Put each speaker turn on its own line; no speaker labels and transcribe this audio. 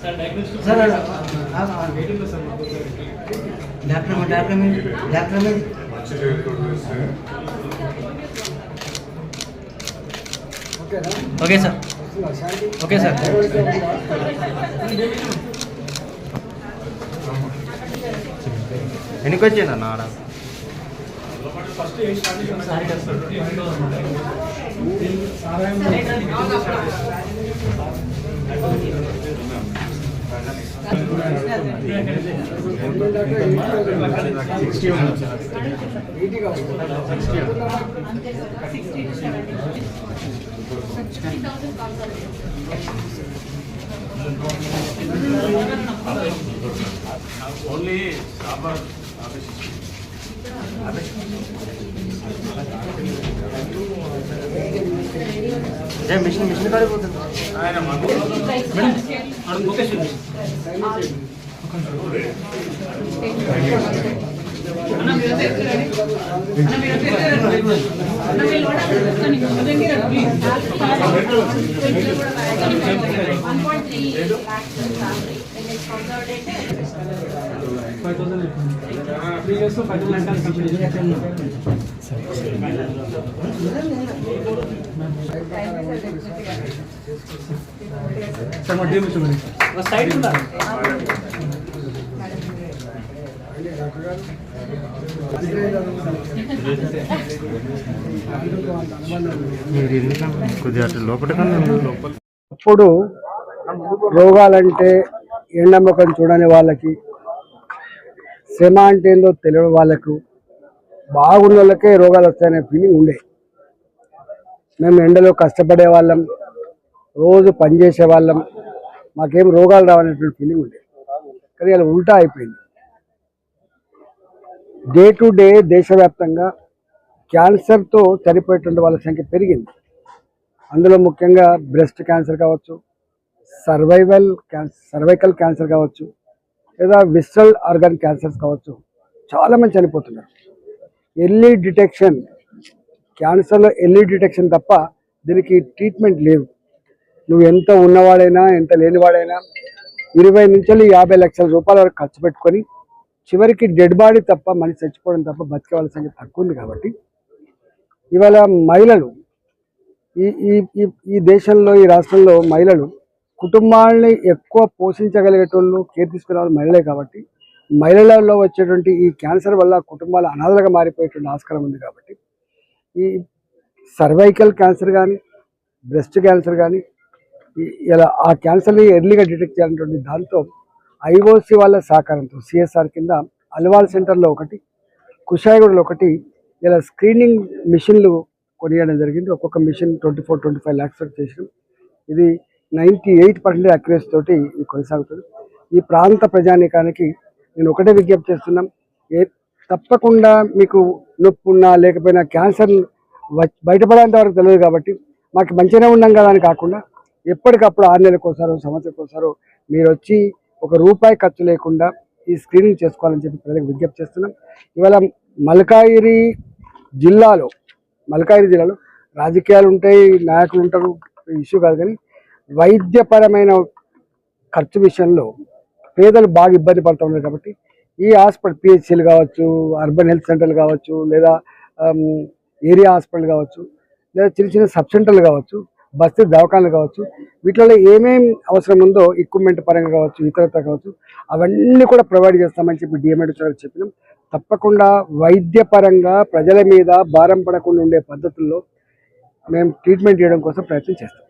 Sir doctor doctor doctor okay sir okay sir వెనక్కి వచ్చేయండి అన్న ఆడ
ఓన్లీ
ఏ మిషన్ మిషన్ కాడిపోతుంది
ఆయన
మీరు ఎందుకంటే ఫైవ్ థౌసండ్ లోపల అప్పుడు లోపల
రోగాలంటే ఎండమ్మకం చూడని వాళ్ళకి శ్రమ అంటే ఏందో తెలియని వాళ్ళకు బాగున్న వాళ్ళకే రోగాలు వస్తాయనే ఫీలింగ్ ఉండే. మేము ఎండలో కష్టపడే వాళ్ళం రోజు పనిచేసే వాళ్ళం మాకేం రోగాలు రావనేటువంటి ఫీలింగ్ ఉండే. కానీ అలా ఉల్టా అయిపోయింది. డే టు డే దేశవ్యాప్తంగా క్యాన్సర్తో చనిపోయేటువంటి వాళ్ళ సంఖ్య పెరిగింది. అందులో ముఖ్యంగా బ్రెస్ట్ క్యాన్సర్ కావచ్చు సర్వైవల్ క్యాన్సర్ సర్వైకల్ క్యాన్సర్ కావచ్చు లేదా విస్టల్ ఆర్గాన్ క్యాన్సర్స్ కావచ్చు చాలా మంది చనిపోతున్నారు. ఎర్లీ డిటెక్షన్ క్యాన్సర్లో ఎర్లీ డిటెక్షన్ తప్ప దీనికి ట్రీట్మెంట్ లేవు. నువ్వు ఎంత ఉన్నవాడైనా ఎంత లేనివాడైనా ఇరవై నుంచి యాభై లక్షల రూపాయల వరకు ఖర్చు పెట్టుకొని చివరికి డెడ్ బాడీ తప్ప మనిషి చచ్చిపోవడం తప్ప బతికేవాళ్ళ సంఖ్య తక్కువ ఉంది కాబట్టి ఇవాళ మహిళలు ఈ ఈ ఈ- ఈ దేశంలో ఈ రాష్ట్రంలో మహిళలు కుటుంబాలని ఎక్కువ పోషించగలిగేటోళ్ళు కేర్ తీసుకునే వాళ్ళు మహిళలే కాబట్టి మహిళలలో వచ్చేటువంటి ఈ క్యాన్సర్ వల్ల కుటుంబాలు అనాథలుగా మారిపోయేటువంటి ఆస్కారం ఉంది కాబట్టి ఈ సర్వైకల్ క్యాన్సర్ కానీ బ్రెస్ట్ క్యాన్సర్ కానీ ఈ- ఇలా ఆ క్యాన్సర్ని ఎర్లీగా డిటెక్ట్ చేయాలన్నటువంటి దాంతో ఐఓసి వాళ్ళ సహకారంతో సిఎస్ఆర్ కింద అల్వాల్ సెంటర్లో ఒకటి కుషాయిగూడలో ఒకటి ఇలా స్క్రీనింగ్ మిషన్లు కొనియడం జరిగింది. ఒక్కొక్క machine twenty four twenty five lakhs వరకు చేసినాం. ఇది నైంటీ ఎయిట్ పర్సెంట్ అక్యురేస్ తోటి ఇది కొనసాగుతుంది. ఈ ప్రాంత ప్రజానీకానికి నేను ఒకటే విజ్ఞప్తి చేస్తున్నాం. ఏ తప్పకుండా మీకు నొప్పి ఉన్నా లేకపోయినా క్యాన్సర్ బయటపడేంత వరకు తెలియదు కాబట్టి మాకు మంచిగానే ఉన్నాం కదా అని కాకుండా ఎప్పటికప్పుడు ఆరు నెలలకు ఒకసారో సంవత్సరానికి ఒకసారో మీరు వచ్చి ఒక రూపాయి ఖర్చు లేకుండా ఈ స్క్రీనింగ్ చేసుకోవాలని చెప్పి ప్రజలకు విజ్ఞప్తి చేస్తున్నాం. ఇవాళ మల్కాయిరి జిల్లాలో మల్కాయిరి జిల్లాలో రాజకీయాలు ఉంటాయి నాయకులు ఉంటారు ఇష్యూ కాదు కానీ వైద్యపరమైన ఖర్చు విషయంలో పేదలు బాగా ఇబ్బంది పడుతూ ఉన్నారు కాబట్టి ఈ హాస్పిటల్ పిహెచ్సిలు కావచ్చు అర్బన్ హెల్త్ సెంటర్లు కావచ్చు లేదా ఏరియా హాస్పిటల్ కావచ్చు లేదా చిన్న చిన్న సబ్ సెంటర్లు కావచ్చు బస్తీ దవాఖానలు కావచ్చు వీటిలో ఏమేం అవసరం ఉందో ఎక్విప్మెంట్ పరంగా కావచ్చు ఇతరత కావచ్చు అవన్నీ కూడా ప్రొవైడ్ చేస్తామని చెప్పి డిఎంఎడ్ గారు చెప్పినాం. తప్పకుండా వైద్యపరంగా ప్రజల మీద భారం పడకుండా ఉండే పద్ధతుల్లో మేము ట్రీట్మెంట్ చేయడం కోసం ప్రయత్నం చేస్తాం.